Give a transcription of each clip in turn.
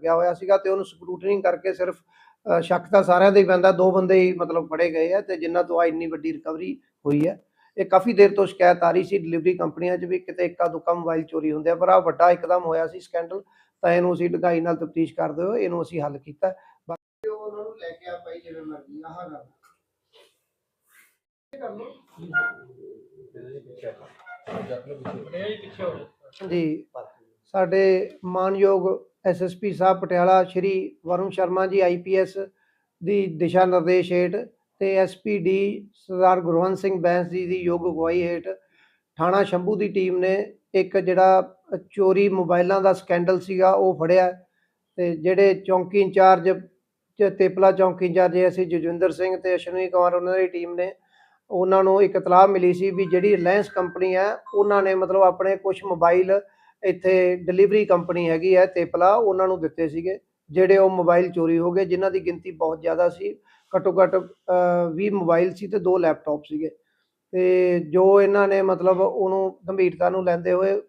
ਗਿਆ ਹੋਇਆ ਸੀਗਾ ਤੇ ਉਹਨੂੰ ਸਕਰੂਟਨਿੰਗ ਕਰਕੇ ਸਿਰਫ ਸ਼ੱਕ ਤਾਂ ਸਾਰਿਆਂ ਦੇ ਹੀ ਪੈਂਦਾ ਦੋ ਬੰਦੇ ਹੀ ਮਤਲਬ ਫੜੇ ਗਏ ਆ ਤੇ ਜਿਨ੍ਹਾਂ ਤੋਂ ਆ ਇੰਨੀ ਵੱਡੀ ਰਿਕਵਰੀ ਹੋਈ ਹੈ ਇਹ ਕਾਫੀ ਦੇਰ ਤੋਂ ਸ਼ਿਕਾਇਤ ਆ ਰਹੀ ਸੀ ਡਿਲੀਵਰੀ ਕੰਪਨੀਆਂ 'ਚ ਵੀ ਕਿਤੇ ਇੱਕਾ ਦੁੱਕਾ ਮੋਬਾਈਲ ਚੋਰੀ ਹੁੰਦੇ ਆ ਪਰ ਆ ਵੱਡਾ ਇੱਕਦਮ ਹੋਇਆ ਸੀ ਸਕੈਂਡਲ ਤਾਂ ਇਹਨੂੰ ਅਸੀਂ ਡੂੰਘਾਈ ਨਾਲ ਤਫਤੀਸ਼ ਕਰਦੇ ਹੋਏ ਇਹਨੂੰ ਅਸੀਂ ਹੱਲ ਕੀਤਾ। ਬਾਕੀ ਉਹ ਉਹਨਾਂ ਨੂੰ ਲੈ ਕੇ ਆ ਭਾਈ ਜਿਵੇਂ ਮਰਜ਼ੀ ਆਹ ਗੱਲ। ਇਹ ਕਰ ਲਓ। ਜੀ ਸਾਡੇ ਮਾਨਯੋਗ ਐਸਐਸਪੀ ਸਾਹਿਬ ਪਟਿਆਲਾ ਸ਼੍ਰੀ ਵਰੁਣ ਸ਼ਰਮਾ ਜੀ ਆਈਪੀਐਸ ਦੀ ਦਿਸ਼ਾ ਨਿਰਦੇਸ਼ ਹੇਠ ਤੇ ਐਸਪੀਡੀ ਸਰਦਾਰ ਗੁਰਵੰਤ ਸਿੰਘ ਬੈਂਸ ਜੀ ਦੀ ਯੋਗ ਅਗਵਾਈ ਹੇਠ ਥਾਣਾ ਸ਼ੰਭੂ ਦੀ ਟੀਮ ਨੇ ਇੱਕ ਜਿਹੜਾ ਚੋਰੀ ਮੋਬਾਈਲਾਂ ਦਾ ਸਕੈਂਡਲ ਸੀਗਾ, ਉਹ ਫੜਿਆ ਤੇ ਜਿਹੜੇ ਚੌਂਕੀ ਇੰਚਾਰਜ ਤੇਪਲਾ ਚੌਂਕੀ ਇੰਚਾਰਜ ਅਸੀਂ ਜਜਵਿੰਦਰ ਸਿੰਘ ਤੇ ਅਸ਼ਵਨੀ ਕੁਮਾਰ ਉਹਨਾਂ ਦੀ ਟੀਮ ਨੇ ਉਹਨਾਂ ਨੂੰ ਇੱਕ ਇਤਲਾਹ ਮਿਲੀ ਸੀ ਵੀ ਜਿਹੜੀ ਰਿਲਾਇੰਸ ਕੰਪਨੀ ਹੈ ਉਹਨਾਂ ਨੇ ਮਤਲਬ ਆਪਣੇ ਕੁਝ ਮੋਬਾਈਲ ਇੱਥੇ ਡਿਲੀਵਰੀ ਕੰਪਨੀ ਹੈਗੀ ਹੈ ਤੇਪਲਾ ਉਹਨਾਂ ਨੂੰ ਦਿੱਤੇ ਸੀਗੇ ਜਿਹੜੇ ਉਹ ਮੋਬਾਈਲ ਚੋਰੀ ਹੋ ਗਏ ਜਿਨ੍ਹਾਂ ਦੀ ਗਿਣਤੀ ਬਹੁਤ ਜ਼ਿਆਦਾ ਸੀ। ਘੱਟੋ ਘੱਟ ਅ, 20 ਮੋਬਾਈਲ ਸੀ ਤੇ ਦੋ ਲੈਪਟਾਪ ਸੀਗੇ। ਤੇ ਜੋ ਇਹਨਾਂ ਨੇ ਮਤਲਬ ਉਹਨੂੰ ਗੰਭੀਰਤਾ ਨੂੰ ਲੈਂਦੇ ਹੋਏ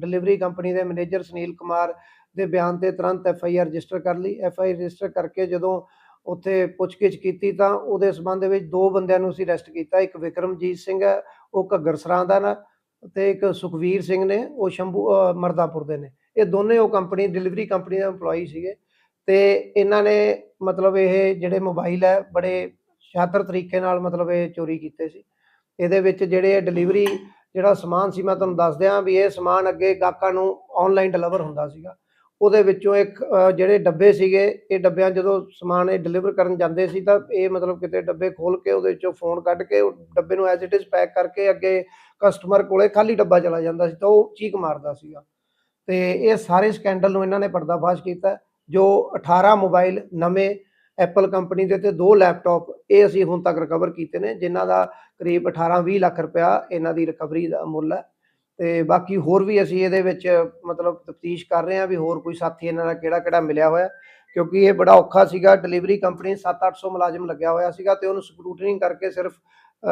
ਡਿਲੀਵਰੀ ਕੰਪਨੀ ਦੇ ਮੈਨੇਜਰ ਸੁਨੀਲ ਕੁਮਾਰ ਦੇ ਬਿਆਨ ਤੇ ਤੁਰੰਤ ਐਫ ਆਈ ਆਰ ਰਜਿਸਟਰ ਕਰ ਲਈ। ਐਫ ਆਈ ਰਜਿਸਟਰ ਕਰਕੇ ਜਦੋਂ ਉੱਥੇ ਪੁੱਛਗਿੱਛ ਕੀਤੀ ਤਾਂ ਉਹਦੇ ਸਬੰਧ ਵਿੱਚ ਦੋ ਬੰਦਿਆਂ ਨੂੰ ਅਸੀਂ ਅਰੈਸਟ ਕੀਤਾ। ਇੱਕ ਵਿਕਰਮਜੀਤ ਸਿੰਘ ਹੈ ਉਹ ਘੱਗਰ ਸਰਾਂ ਦਾ ਨਾ ਤੇ ਇੱਕ ਸੁਖਵੀਰ ਸਿੰਘ ਨੇ, ਉਹ ਸ਼ੰਭੂ ਮਰਦਾਪੁਰ ਦੇ ਨੇ। ਇਹ ਦੋਨੇ ਉਹ ਕੰਪਨੀ ਡਿਲੀਵਰੀ ਕੰਪਨੀ ਦੇ EMPLOYE ਸੀਗੇ ਤੇ ਇਹਨਾਂ ਨੇ ਮਤਲਬ ਇਹ ਜਿਹੜੇ ਮੋਬਾਈਲ ਹੈ, ਬੜੇ ਸ਼ਾਤਰ ਤਰੀਕੇ ਨਾਲ ਮਤਲਬ ਇਹ ਚੋਰੀ ਕੀਤੇ ਸੀ। ਇਹਦੇ ਵਿੱਚ ਜਿਹੜੇ ਡਿਲੀਵਰੀ ਜਿਹੜਾ ਸਮਾਨ ਸੀ, ਮੈਂ ਤੁਹਾਨੂੰ ਦੱਸ ਦਿਆਂ ਵੀ ਇਹ ਸਮਾਨ ਅੱਗੇ ਗਾਹਕਾਂ ਨੂੰ ਆਨਲਾਈਨ ਡਿਲੀਵਰ ਹੁੰਦਾ ਸੀਗਾ। ਉਹਦੇ ਵਿੱਚੋਂ ਇੱਕ ਜਿਹੜੇ ਡੱਬੇ ਸੀਗੇ, ਇਹ ਡੱਬਿਆਂ ਜਦੋਂ ਸਮਾਨ ਇਹ ਡਿਲੀਵਰ ਕਰਨ ਜਾਂਦੇ ਸੀ ਤਾਂ ਇਹ ਮਤਲਬ ਕਿਤੇ ਡੱਬੇ ਖੋਲ ਕੇ ਉਹਦੇ ਵਿੱਚੋਂ ਫੋਨ ਕੱਢ ਕੇ ਉਹ ਡੱਬੇ ਨੂੰ ਐਜ਼ ਇਟ ਇਜ਼ ਪੈਕ ਕਰਕੇ ਅੱਗੇ ਕਸਟਮਰ ਕੋਲੇ ਖਾਲੀ ਡੱਬਾ ਚਲਾ ਜਾਂਦਾ ਸੀ ਤਾਂ ਉਹ ਚੀਕ ਮਾਰਦਾ ਸੀਗਾ। ਤੇ ਇਹ ਸਾਰੇ ਸਕੈਂਡਲ ਨੂੰ ਇਹਨਾਂ ਨੇ ਪਰਦਾਫਾਸ਼ ਕੀਤਾ। ਜੋ 18 ਮੋਬਾਈਲ ਨਵੇਂ ਐਪਲ ਕੰਪਨੀ ਦੇ ਤੇ ਦੋ ਲੈਪਟਾਪ ਇਹ ਅਸੀਂ ਹੁਣ ਤੱਕ ਰਿਕਵਰ ਕੀਤੇ ਨੇ, ਜਿਨ੍ਹਾਂ ਦਾ ਕਰੀਬ 18-20 ਲੱਖ ਰੁਪਇਆ ਇਹਨਾਂ ਦੀ ਰਿਕਵਰੀ ਦਾ ਮੁੱਲ ਹੈ। ਤੇ ਬਾਕੀ ਹੋਰ ਵੀ ਅਸੀਂ ਇਹਦੇ ਵਿੱਚ ਮਤਲਬ ਤਫਤੀਸ਼ ਕਰ ਰਹੇ ਹਾਂ ਵੀ ਹੋਰ ਕੋਈ ਸਾਥੀ ਇਹਨਾਂ ਦਾ ਕਿਹੜਾ ਕਿਹੜਾ ਮਿਲਿਆ ਹੋਇਆ, ਕਿਉਂਕਿ ਇਹ ਬੜਾ ਔਖਾ ਸੀਗਾ ਡਿਲੀਵਰੀ ਕੰਪਨੀ 7-800 ਮੁਲਾਜ਼ਮ ਲੱਗਿਆ ਹੋਇਆ ਸੀਗਾ ਤੇ ਉਹਨੂੰ ਸਕਰੂਟਨਿੰਗ ਕਰਕੇ ਸਿਰਫ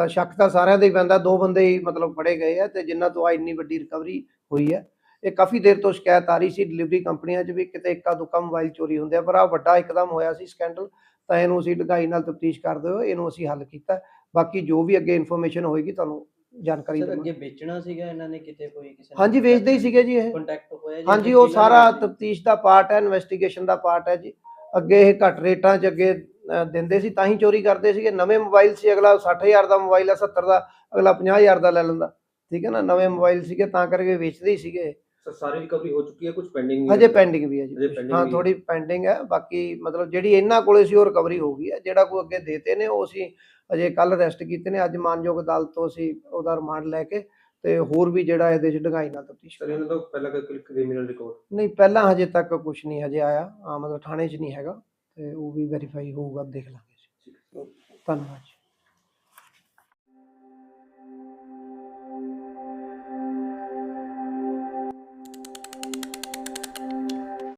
ਸ਼ੱਕ ਤਾਂ ਸਾਰਿਆਂ ਦੇ ਹੀ ਪੈਂਦਾ, ਦੋ ਬੰਦੇ ਹੀ ਮਤਲਬ ਫੜੇ ਗਏ ਆ ਤੇ ਜਿਨ੍ਹਾਂ ਤੋਂ ਆ ਇੰਨੀ ਵੱਡੀ ਰਿਕਵਰੀ ਹੋਈ ਹੈ ਇਹ ਕਾਫੀ ਦੇਰ ਤੋਂ ਸ਼ਿਕਾਇਤ ਆ ਰਹੀ ਸੀ ਡਿਲੀਵਰੀ ਕੰਪਨੀਆਂ 'ਚ ਵੀ ਕਿਤੇ ਇੱਕਾ ਦੁੱਕਾ ਮੋਬਾਈਲ ਚੋਰੀ ਹੁੰਦੇ ਆ, ਪਰ ਆ ਵੱਡਾ ਇੱਕਦਮ ਹੋਇਆ ਸੀ ਸਕੈਂਡਲ ਤਾਂ ਇਹਨੂੰ ਅਸੀਂ ਡੂੰਘਾਈ ਨਾਲ ਤਫਤੀਸ਼ ਕਰਦੇ ਹੋਏ ਇਹਨੂੰ ਅਸੀਂ ਹੱਲ ਕੀਤਾ। ਬਾਕੀ ਜੋ ਵੀ ਅੱਗੇ ਇਨਫੋਰਮੇਸ਼ਨ ਹੋਏਗੀ ਤੁਹਾਨੂੰ ਜਾਣਕਾਰੀ ਸਰ ਅੱਗੇ ਦੇਵਾਂਗੇ। ਵੇਚਣਾ ਸੀਗਾ ਇਹਨਾਂ ਨੇ ਕਿਤੇ ਕੋਈ ਕਿਸੇ ਹਾਂਜੀ ਵੇਚਦੇ ਹੀ ਸੀਗੇ ਜੀ ਇਹ। ਕੰਟੈਕਟ ਹੋਇਆ ਜੀ? ਹਾਂਜੀ ਉਹ ਸਾਰਾ? ਤਫਤੀਸ਼ ਦਾ ਪਾਰਟ ਹੈ ਇਨਵੈਸਟੀਗੇਸ਼ਨ ਦਾ ਪਾਰਟ ਹੈ ਜੀ। ਅੱਗੇ ਇਹ ਘੱਟ ਰੇਟਾਂ 'ਚ ਅੱਗੇ ਅ, ਦਿੰਦੇ ਸੀ ਤਾਂ ਹੀ ਚੋਰੀ ਕਰਦੇ ਸੀਗੇ। ਨਵੇਂ ਮੋਬਾਈਲ ਸੀ ਅਗਲਾ 60000 ਦਾ ਮੋਬਾਈਲ ਹੈ 70 ਦਾ ਅਗਲਾ 50000 ਦਾ ਲੈ ਲੈਂਦਾ। ਠੀਕ ਹੈ ਨਾ ਨਵੇਂ ਮੋਬਾਈਲ ਸੀਗੇ ਤਾਂ ਕਰਕੇ ਵੇਚਦੇ ਹੀ ਸੀਗੇ ਸਰ ਸਾਰੀ ਰਿਕਵਰੀ ਹੋ ਚੁੱਕੀ ਹੈ ਕੁਝ ਪੈਂਡਿੰਗ ਹਜੇ ਪੈਂਡਿੰਗ ਵੀ ਹੈ ਹਜੇ ਜੀ pending ਹਾਂ ਵੀ ਹੈ। ਥੋੜੀ ਪੈਂਡਿੰਗ ਹੈ ਬਾਕੀ ਮਤਲਬ ਜਿਹੜੀ ਇਹਨਾਂ ਕੋਲੇ ਸੀ ਉਹ ਰਿਕਵਰੀ ਹੋ ਗਈ ਹੈ ਜਿਹੜਾ ਕੋਈ ਅੱਗੇ ਦੇਤੇ ਨੇ ਉਹ ਅਸੀਂ ਅਜੇ ਕੱਲ ਅਰੈਸਟ ਕੀਤੇ ਨੇ ਅੱਜ ਮਾਨਯੋਗ ਅਦਾਲਤ ਤੋਂ ਅਸੀਂ ਉਹਦਾ ਰਿਮਾਂਡ ਲੈ ਕੇ ਤੇ ਹੋਰ ਵੀ ਜਿਹੜਾ ਇਹਦੇ ਚ ਡੂੰਘਾਈ ਨਾਲ ਤਫਤੀਸ਼ ਸਰ ਇਹਨਾਂ ਤੋਂ ਪਹਿਲਾਂ ਕੋਈ ਕ੍ਰਿਮੀਨਲ ਰਿਕਾਰਡ ਨਹੀਂ ਪਹਿਲਾਂ ਹਜੇ ਤੱਕ ਕੁਝ ਨਹੀਂ ਹਜੇ ਆਇਆ। ਆ ਮਤਲਬ ਥਾਣੇ 'ਚ ਨਹੀਂ ਹੈਗਾ ਤੇ ਉਹ ਵੀ ਵੈਰੀਫਾਈ ਹੋਊਗਾ ਦੇਖ ਲਾਂਗੇ ਜੀ। ਧੰਨਵਾਦ ਜੀ।